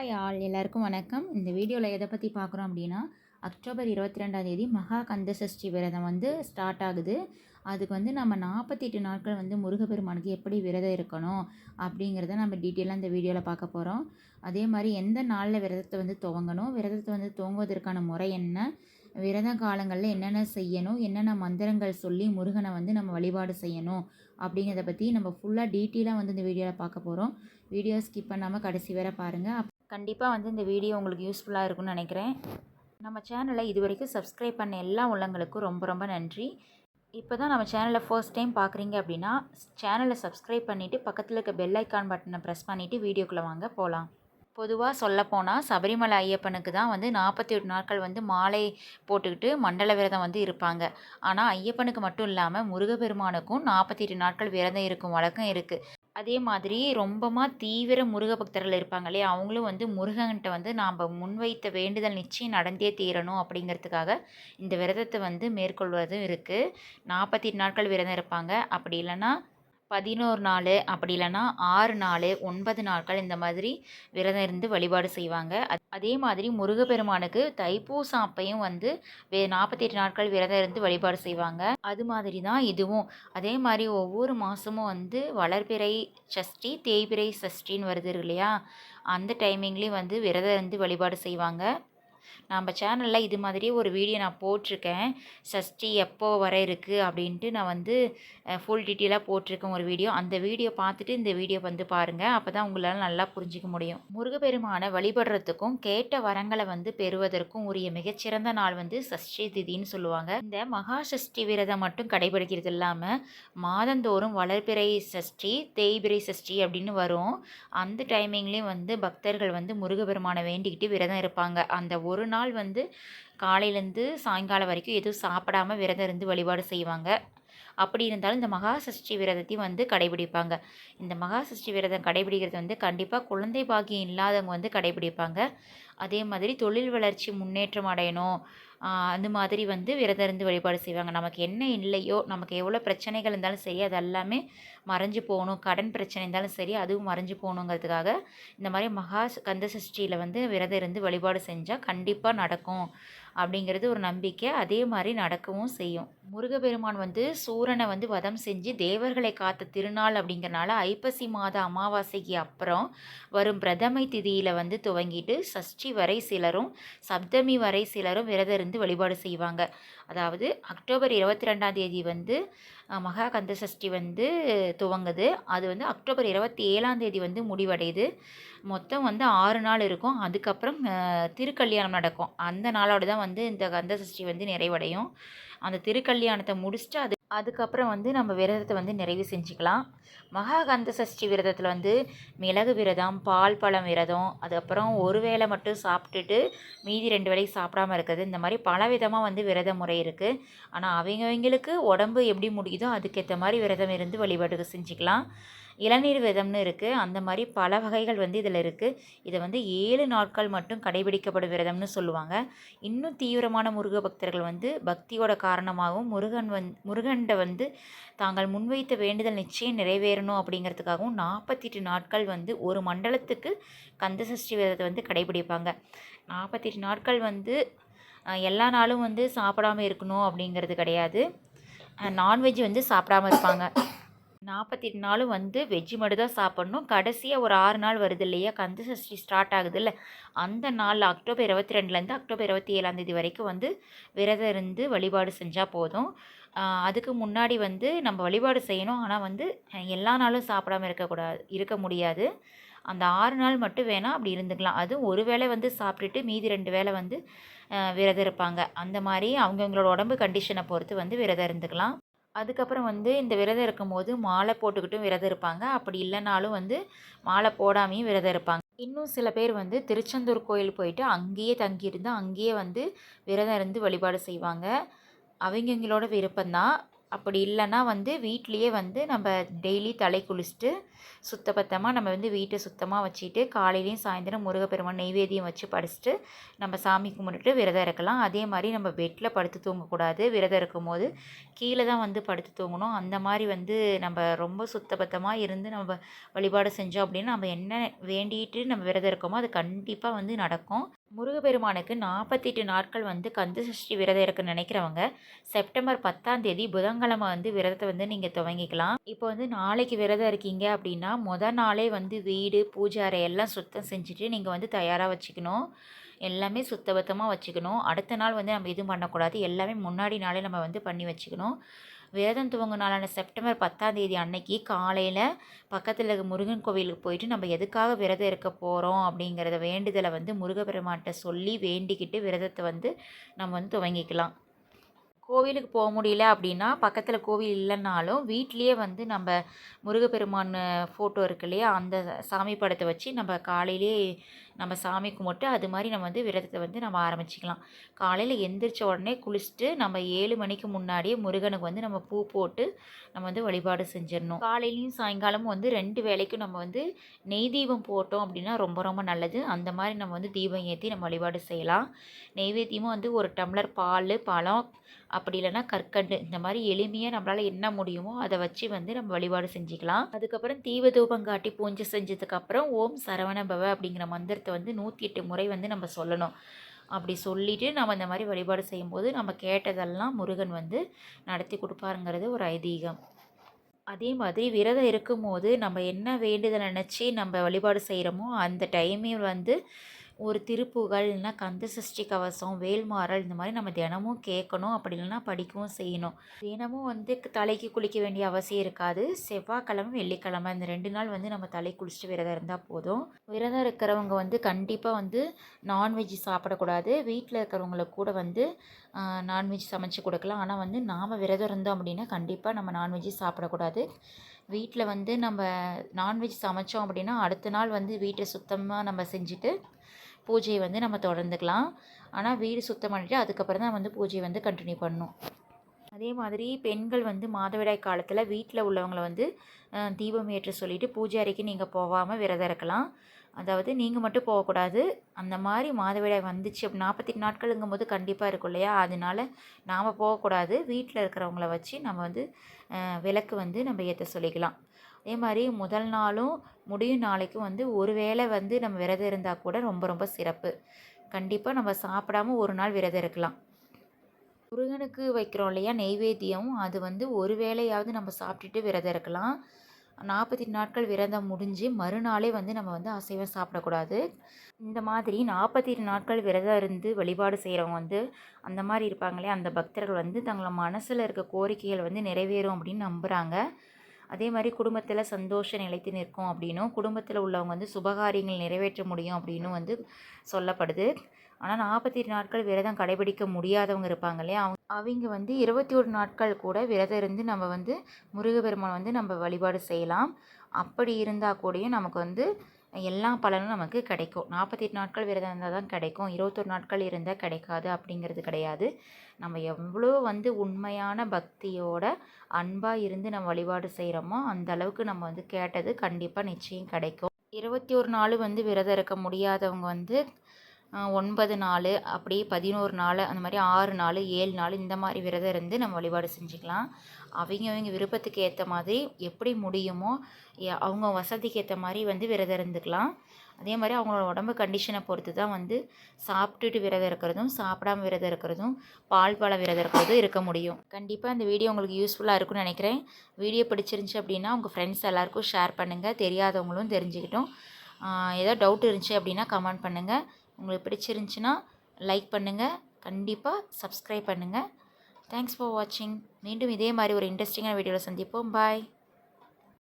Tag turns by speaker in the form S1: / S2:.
S1: Hi all எல்லாருக்கும் வணக்கம். இந்த வீடியோவில் எதை பற்றி பார்க்குறோம் அப்படின்னா அக்டோபர் இருபத்தி ரெண்டாம் தேதி மகா கந்த சஷ்டி விரதம் வந்து ஸ்டார்ட் ஆகுது. அதுக்கு வந்து நம்ம நாற்பத்தெட்டு நாட்கள் வந்து முருகப்பெருமானுக்கு எப்படி விரதம் இருக்கணும் அப்படிங்கிறத நம்ம டீட்டெயிலாக இந்த வீடியோவில் பார்க்க போகிறோம் அதே மாதிரி எந்த நாளில் விரதத்தை வந்து துவங்கணும் விரதத்தை வந்து துவங்குவதற்கான முறை என்ன விரத காலங்களில் என்னென்ன செய்யணும் என்னென்ன மந்திரங்கள் சொல்லி முருகனை வந்து நம்ம வழிபாடு செய்யணும் அப்படிங்கிறத பற்றி நம்ம ஃபுல்லாக டீட்டெயிலாக வந்து இந்த வீடியோவில் பார்க்க போகிறோம் வீடியோ ஸ்கிப் பண்ணாமல் கடைசி வரை பாருங்கள் கண்டிப்பாக வந்து இந்த வீடியோ உங்களுக்கு யூஸ்ஃபுல்லாக இருக்கும்னு நினைக்கிறேன். நம்ம சேனலை இது வரைக்கும் சப்ஸ்கிரைப் பண்ண எல்லா உள்ளங்களுக்கும் ரொம்ப ரொம்ப நன்றி. இப்போ தான் நம்ம சேனலை ஃபர்ஸ்ட் டைம் பார்க்குறீங்க அப்படின்னா சேனலை சப்ஸ்கிரைப் பண்ணிவிட்டு பக்கத்தில் இருக்க பெல் ஐக்கான் பட்டனை ப்ரெஸ் பண்ணிவிட்டு வீடியோக்குள்ளே வாங்க போகலாம் பொதுவாக சொல்லப்போனால் சபரிமலை ஐயப்பனுக்கு தான் வந்து நாற்பத்தி எட்டு நாட்கள் வந்து மாலை போட்டுக்கிட்டு மண்டல விரதம் வந்து இருப்பாங்க. ஆனால் ஐயப்பனுக்கு மட்டும் இல்லாமல் முருகப்பெருமானுக்கும் நாற்பத்தி எட்டு நாட்கள் விரதம் இருக்கும் வழக்கம் இருக்குது அதே மாதிரி ரொம்பமா தீவிர முருக பக்தர்கள் இருப்பாங்க இல்லையா? அவங்களும் வந்து முருகன்கிட்ட வந்து நாம் முன்வைத்த வேண்டுதல் நிச்சயம் நடந்தே தீரணும் அப்படிங்கிறதுக்காக இந்த விரதத்தை வந்து மேற்கொள்வதும் இருக்குது நாற்பத்தி நாட்கள் விரதம் இருப்பாங்க. அப்படி இல்லைன்னா பதினோரு நாள் அப்படி இல்லைன்னா ஆறு நாள் ஒன்பது நாட்கள் இந்த மாதிரி விரதம் இருந்து வழிபாடு செய்வாங்க. அதே மாதிரி முருகப்பெருமானுக்கு தைப்பூசம் அப்பையும் வந்து வே நாற்பத்தி எட்டு நாட்கள் விரதம் இருந்து வழிபாடு செய்வாங்க. அது மாதிரி தான் இதுவும். அதே மாதிரி ஒவ்வொரு மாதமும் வந்து வளர்பிறை சஷ்டி தேய்பிறை சஷ்டின்னு வருது இல்லையா? அந்த டைமிங்லேயும் வந்து விரதம் இருந்து வழிபாடு செய்வாங்க. நம்ம சேனலில் இது மாதிரி ஒரு வீடியோ நான் போட்டிருக்கேன். சஷ்டி எப்போ வர இருக்குது அப்படின்ட்டு நான் வந்து ஃபுல் டீட்டெயிலாக போட்டிருக்கேன் ஒரு வீடியோ. அந்த வீடியோ பார்த்துட்டு இந்த வீடியோ வந்து பாருங்கள் அப்போ தான் உங்களால் நல்லா புரிஞ்சிக்க முடியும். முருகப்பெருமானை வழிபடுறதுக்கும் கேட்ட வரங்களை வந்து பெறுவதற்கும் உரிய மிகச்சிறந்த நாள் வந்து சஷ்டி திதின்னு சொல்லுவாங்க. இந்த மகா சஷ்டி விரதம் மட்டும் கடைபிடிக்கிறது இல்லாமல் மாதந்தோறும் வளர்பிறை சஷ்டி தேய்பிறை சஷ்டி அப்படின்னு வரும். அந்த டைமிங்லேயும் வந்து பக்தர்கள் வந்து முருகப்பெருமானை வேண்டிக்கிட்டு விரதம் இருப்பாங்க. அந்த ஒரு நாள் வந்து காலையிலேருந்து சாயங்காலம் வரைக்கும் எதுவும் சாப்பிடாம விரதம் இருந்து வழிபாடு செய்வாங்க. அப்படி இருந்தாலும் இந்த மகா சஷ்டி விரதத்தையும் வந்து கடைபிடிப்பாங்க. இந்த மகா சஷ்டி விரதம் கடைபிடிக்கிறது வந்து கண்டிப்பாக குழந்தை பாக்கியம் இல்லாதவங்க வந்து கடைபிடிப்பாங்க. அதே மாதிரி தொழில் வளர்ச்சி முன்னேற்றம் அடையணும். அந்த மாதிரி வந்து விரதம் இருந்து வழிபாடு செய்வாங்க. நமக்கு என்ன இல்லையோ நமக்கு எவ்வளோ பிரச்சனைகள் இருந்தாலும் சரி அது எல்லாமே மறைஞ்சு போகணும். கடன் பிரச்சனை இருந்தாலும் சரி அதுவும் மறைஞ்சு போகணுங்கிறதுக்காக இந்த மாதிரி மகா கந்த சஷ்டியில் வந்து விரதம் இருந்து வழிபாடு செஞ்சால் கண்டிப்பாக நடக்கும். அப்படிங்கிறது ஒரு நம்பிக்கை. அதே மாதிரி நடக்கவும் செய்யும். முருகப்பெருமான் வந்து சூரனை வந்து வதம் செஞ்சு தேவர்களை காத்த திருநாள் அப்படிங்கிறனால ஐப்பசி மாத அமாவாசைக்கு அப்புறம் வரும் பிரதமை திதியில் வந்து துவங்கிட்டு சஷ்டி வரை சிலரும் சப்தமி வரை சிலரும் விரதம் இருந்து வழிபாடு செய்வாங்க. அதாவது அக்டோபர் இருபத்தி ரெண்டாம் தேதி வந்து மகா கந்த சஷ்டி வந்து துவங்குது. அது வந்து அக்டோபர் இருபத்தி ஏழாம் தேதி வந்து முடிவடையுது. மொத்தம் வந்து ஆறு நாள் இருக்கும். அதுக்கப்புறம் திருக்கல்யாணம் நடக்கும். அந்த நாளோடு தான் வந்து இந்த கந்த சஷ்டி வந்து நிறைவடையும். அந்த திருக்கல்யாணத்தை முடிச்சுட்டு அது அதுக்கப்புறம் வந்து நம்ம விரதத்தை வந்து நிறைவு செஞ்சுக்கலாம். மகாகந்த சஷ்டி விரதத்தில் வந்து மிளகு விரதம் பால் பழம் விரதம் அதுக்கப்புறம் ஒரு வேளை மட்டும் சாப்பிட்டுட்டு மீதி ரெண்டு வேலைக்கு சாப்பிடாமல் இருக்கிறது. இந்த மாதிரி பல விதமாக வந்து விரத முறை இருக்குது ஆனால் அவங்கவங்களுக்கு உடம்பு எப்படி முடியுதோ அதுக்கேற்ற மாதிரி விரதம் இருந்து வழிபாடு செஞ்சுக்கலாம். இளநீர் விதம்னு இருக்குது அந்த மாதிரி பல வகைகள் வந்து இதில் இருக்குது இதை வந்து ஏழு நாட்கள் மட்டும் கடைபிடிக்கப்படும் விரதம்னு சொல்லுவாங்க. இன்னும் தீவிரமான முருக பக்தர்கள் வந்து பக்தியோட காரணமாகவும் முருகன் வந் முருகன்ட வந்து தாங்கள் முன்வைத்த வேண்டுதல் நிச்சயம் நிறைவேறணும் அப்படிங்கிறதுக்காகவும் நாற்பத்தெட்டு நாட்கள் வந்து ஒரு மண்டலத்துக்கு கந்தசஷ்டி விரதத்தை வந்து கடைபிடிப்பாங்க. நாற்பத்தெட்டு நாட்கள் வந்து எல்லா நாளும் வந்து சாப்பிடாமல் இருக்கணும் அப்படிங்கிறது கிடையாது. நான்வெஜ் வந்து சாப்பிடாமல் இருப்பாங்க. நாற்பத்தி எட்டு நாளும் வந்து வெஜ்ஜு மட்டும் தான் சாப்பிட்ணும். கடைசியாக ஒரு ஆறு நாள் வருது இல்லையா? கந்த சஷ்டி ஸ்டார்ட் ஆகுது இல்லை அந்த நாளில் அக்டோபர் இருபத்தி ரெண்டுலேருந்து அக்டோபர் இருபத்தி ஏழாந்தேதி வரைக்கும் வந்து விரதம் இருந்து வழிபாடு செஞ்சால் போதும். அதுக்கு முன்னாடி வந்து நம்ம வழிபாடு செய்யணும். ஆனால் வந்து எல்லா நாளும் சாப்பிடாமல் இருக்கக்கூடாது இருக்க முடியாது. அந்த ஆறு நாள் மட்டும் வேணால் அப்படி இருந்துக்கலாம். அதுவும் ஒரு வேளை வந்து சாப்பிட்டுட்டு மீதி ரெண்டு வேளை வந்து விரதம் இருப்பாங்க. அந்த மாதிரி அவங்கவுங்களோட உடம்பு கண்டிஷனை பொறுத்து வந்து விரதம் இருந்துக்கலாம். அதுக்கப்புறம் வந்து இந்த விரதம் இருக்கும்போது மாலை போட்டுக்கிட்டும் விரதம் இருப்பாங்க. அப்படி இல்லைனாலும் வந்து மாலை போடாமையும் விரதம் இருப்பாங்க. இன்னும் சில பேர் வந்து திருச்செந்தூர் கோயில் போயிட்டு அங்கேயே தங்கியிருந்து அங்கேயே வந்து விரதம் இருந்து வழிபாடு செய்வாங்க. அவங்கவுங்களோட விருப்பம்தான். அப்படி இல்லைன்னா வந்து வீட்லேயே வந்து நம்ம டெய்லி தலை குளிச்சுட்டு சுத்தபத்தமாக நம்ம வந்து வீட்டை சுத்தமாக வச்சுட்டு காலையிலையும் சாயந்தரம் முருகப்பெருமான் நெய்வேதியம் வச்சு படிச்சுட்டு நம்ம சாமி கும்பிட்டுட்டு விரதம் இருக்கலாம். அதே மாதிரி நம்ம பெட்டில் படுத்து தூங்கக்கூடாது. விரதம் இருக்கும் போது கீழே தான் வந்து படுத்து தூங்கணும். அந்த மாதிரி வந்து நம்ம ரொம்ப சுத்தபத்தமாக இருந்து நம்ம வழிபாடு செஞ்சோம் அப்படின்னா நம்ம என்ன வேண்டிட்டு நம்ம விரதம் இருக்கோமோ அது கண்டிப்பாக வந்து நடக்கும். முருகப்பெருமானுக்கு நாற்பத்தெட்டு நாட்கள் வந்து கந்த சஷ்டி விரதம் இருக்க நினைக்கிறவங்க செப்டம்பர் பத்தாம் தேதி புதன்கிழமை வந்து விரதத்தை வந்து நீங்கள் துவங்கிக்கலாம். இப்போ வந்து நாளைக்கு விரதம் இருக்கீங்க அப்படின்னா முத நாளே வந்து வீடு பூஜை அறை எல்லாம் சுத்தம் செஞ்சுட்டு நீங்கள் வந்து தயாராக வச்சுக்கணும். எல்லாமே சுத்தபத்தமாக வச்சுக்கணும். அடுத்த நாள் வந்து நம்ம எதுவும் பண்ணக்கூடாது. எல்லாமே முன்னாடி நாளே நம்ம வந்து பண்ணி வச்சுக்கணும். விரதம் துவங்கினாலான நாளான செப்டம்பர் பத்தாம் தேதி அன்னைக்கு காலையில் பக்கத்தில் இருக்க முருகன் கோவிலுக்கு போயிட்டு நம்ம எதுக்காக விரதம் இருக்க போகிறோம் அப்படிங்கிறத வேண்டுதலை வந்து முருகப்பெருமாட்ட சொல்லி வேண்டிக்கிட்டு விரதத்தை வந்து நம்ம வந்து துவங்கிக்கலாம். கோவிலுக்கு போக முடியல அப்படின்னா பக்கத்தில் கோவில் இல்லைன்னாலும் வீட்லேயே வந்து நம்ம முருகப்பெருமான் ஃபோட்டோ இருக்கு இல்லையா அந்த சாமி படத்தை வச்சு நம்ம காலையிலே நம்ம சாமி கும்பிட்டு அது மாதிரி நம்ம வந்து விரதத்தை வந்து நம்ம ஆரம்பிச்சிக்கலாம். காலையில் எந்திரிச்ச உடனே குளிச்சுட்டு நம்ம ஏழு மணிக்கு முன்னாடியே முருகனுக்கு வந்து நம்ம பூ போட்டு நம்ம வந்து வழிபாடு செஞ்சிடணும். காலையிலையும் சாயங்காலமும் வந்து ரெண்டு வேலைக்கும் நம்ம வந்து நெய் தீபம் போட்டோம் அப்படின்னா ரொம்ப ரொம்ப நல்லது. அந்த மாதிரி நம்ம வந்து தீபம் ஏற்றி நம்ம வழிபாடு செய்யலாம். நெய்வேத்தியமும் வந்து ஒரு டம்ளர் பால் பழம் அப்படி இல்லைன்னா கற்கண்டு இந்த மாதிரி எளிமையாக நம்மளால் என்ன முடியுமோ அதை வச்சு வந்து நம்ம வழிபாடு செஞ்சுக்கலாம். அதுக்கப்புறம் தீப தூபம் காட்டி பூஞ்சை செஞ்சதுக்கப்புறம் ஓம் சரவண பவ அப்படிங்கிற மந்திரத்தை வந்து நூற்றி எட்டு முறை வந்து நம்ம சொல்லணும். அப்படி சொல்லிவிட்டு நம்ம இந்த மாதிரி வழிபாடு செய்யும்போது நம்ம கேட்டதெல்லாம் முருகன் வந்து நடத்தி கொடுப்பாருங்கிறது ஒரு ஐதீகம். அதே மாதிரி விரதம் இருக்கும்போது நம்ம என்ன வேண்டுதல் நினச்சி நம்ம வழிபாடு செய்கிறோமோ அந்த டைமே வந்து ஒரு திருப்புகழ் இல்லைன்னா கந்த சஷ்டி கவசம் வேல்மாறல் இந்த மாதிரி நம்ம தினமும் கேட்கணும். அப்படி இல்லைன்னா படிக்கவும் செய்யணும். தினமும் வந்து தலைக்கு குளிக்க வேண்டிய அவசியம் இருக்காது. செவ்வாய்க்கிழமை வெள்ளிக்கிழமை இந்த ரெண்டு நாள் வந்து நம்ம தலை குளிச்சுட்டு விரதம் இருந்தால் போதும். விரதம் இருக்கிறவங்க வந்து கண்டிப்பாக வந்து நான்வெஜ் சாப்பிடக்கூடாது. வீட்டில் இருக்கிறவங்களுக்கு கூட வந்து நான்வெஜ் சமைச்சு கொடுக்கலாம். ஆனால் வந்து நாம் விரதம் இருந்தோம் அப்படின்னா கண்டிப்பாக நம்ம நான்வெஜ் சாப்பிடக்கூடாது. வீட்டில் வந்து நம்ம நான்வெஜ் சமைச்சோம் அப்படின்னா அடுத்த நாள் வந்து வீட்டை சுத்தமாக நம்ம செஞ்சுட்டு பூஜையை வந்து நம்ம தொடர்ந்துக்கலாம். ஆனால் வீடு சுத்தம் பண்ணிவிட்டு அதுக்கப்புறம் தான் வந்து பூஜையை வந்து கண்டினியூ பண்ணணும். அதே மாதிரி பெண்கள் வந்து மாதவிடாய் காலத்தில் வீட்டில் உள்ளவங்களை வந்து தீபம் ஏற்ற சொல்லிவிட்டு பூஜை அறைக்கு நீங்கள் போகாமல் விரதம் இருக்கலாம் அதாவது நீங்கள் மட்டும் போகக்கூடாது. அந்த மாதிரி மாதவிடாய் வந்துச்சு அப்படி நாற்பத்தெட்டு நாட்களுங்கும் போது கண்டிப்பாக இருக்கும் இல்லையா? அதனால நாம் போகக்கூடாது. வீட்டில் இருக்கிறவங்கள வச்சு நம்ம வந்து விளக்கு வந்து நம்ம ஏற்ற சொல்லிக்கலாம். அதே மாதிரி முதல் நாளும் முடியும் நாளைக்கும் வந்து ஒரு வேளை வந்து நம்ம விரதம் இருந்தால் கூட ரொம்ப ரொம்ப சிறப்பு. கண்டிப்பாக நம்ம சாப்பிடாம ஒரு நாள் விரதம் இருக்கலாம். முருகனுக்கு வைக்கிறோம் இல்லையா நெய்வேத்தியம். அது வந்து ஒரு வேளையாவது நம்ம சாப்பிட்டுட்டு விரதம் இருக்கலாம். நாற்பத்தி நாட்கள் விரதம் முடிஞ்சு மறுநாளே வந்து நம்ம வந்து அசைவம் சாப்பிடக்கூடாது. இந்த மாதிரி நாற்பத்தி நாட்கள் விரதம் இருந்து வழிபாடு செய்கிறவங்க வந்து அந்த மாதிரி இருப்பாங்களே அந்த பக்தர்கள் வந்து தங்களை மனசில் இருக்க கோரிக்கைகள் வந்து நிறைவேறும் அப்படின்னு நம்புகிறாங்க அதே மாதிரி குடும்பத்தில் சந்தோஷம் நிலைத்து நிற்கும் அப்படின்னும் குடும்பத்தில் உள்ளவங்க வந்து சுபகாரியங்கள் நிறைவேற்ற முடியும் அப்படின்னு வந்து சொல்லப்படுது. ஆனால் நாற்பத்தி நாட்கள் விரதம் கடைபிடிக்க முடியாதவங்க இருப்பாங்க இல்லையா? அவங்க அவங்க வந்து இருபத்தி ஒரு நாட்கள் கூட விரதம் இருந்து நம்ம வந்து முருகப்பெருமான் வந்து நம்ம வழிபாடு செய்யலாம். அப்படி இருந்தால் கூடயும் நமக்கு வந்து எல்லா பலனும் நமக்கு கிடைக்கும். நாற்பத்தெட்டு நாட்கள் விரதம் இருந்தால் தான் கிடைக்கும். இருபத்தொரு நாட்கள் இருந்தால் கிடைக்காது அப்படிங்கிறது கிடையாது. நம்ம எவ்வளோ வந்து உண்மையான பக்தியோட அன்பாக இருந்து நம்ம வழிபாடு செய்கிறோமோ அந்த அளவுக்கு நம்ம வந்து கேட்டது கண்டிப்பாக நிச்சயம் கிடைக்கும். இருபத்தி ஒரு நாள் வந்து விரதம் இருக்க முடியாதவங்க வந்து ஒன்பது நாள் அப்படி பதினோரு நாள் அந்த மாதிரி ஆறு நாள் ஏழு நாள் இந்த மாதிரி விரதம் இருந்து நம்ம வழிபாடு செஞ்சுக்கலாம். அவங்க அவங்க விருப்பத்துக்கு ஏற்ற மாதிரி எப்படி முடியுமோ அவங்க வசதிக்கு ஏற்ற மாதிரி வந்து விரதம் இருந்துக்கலாம். அதே மாதிரி அவங்களோட உடம்பு கண்டிஷனை பொறுத்து தான் வந்து சாப்பிட்டுட்டு விரதம் இருக்கிறதும் சாப்பிடாம விரதம் இருக்கிறதும் பால் பழ விரதம் இருக்கிறதும் இருக்க முடியும். கண்டிப்பாக இந்த வீடியோ உங்களுக்கு யூஸ்ஃபுல்லாக இருக்கும்னு நினைக்கிறேன். வீடியோ பிடிச்சிருந்துச்சி அப்படின்னா உங்கள் ஃப்ரெண்ட்ஸ் எல்லாேருக்கும் ஷேர் பண்ணுங்கள் தெரியாதவங்களும் தெரிஞ்சுக்கிட்டோம். ஏதோ டவுட் இருந்துச்சு அப்படின்னா கமெண்ட் பண்ணுங்கள் உங்களுக்கு பிடிச்சிருந்துச்சின்னா லைக் பண்ணுங்கள் கண்டிப்பாக சப்ஸ்கிரைப் பண்ணுங்கள் தேங்க்ஸ் ஃபார் வாட்சிங் மீண்டும் இதே மாதிரி ஒரு இன்ட்ரெஸ்டிங்கான வீடியோவில் சந்திப்போம். பாய்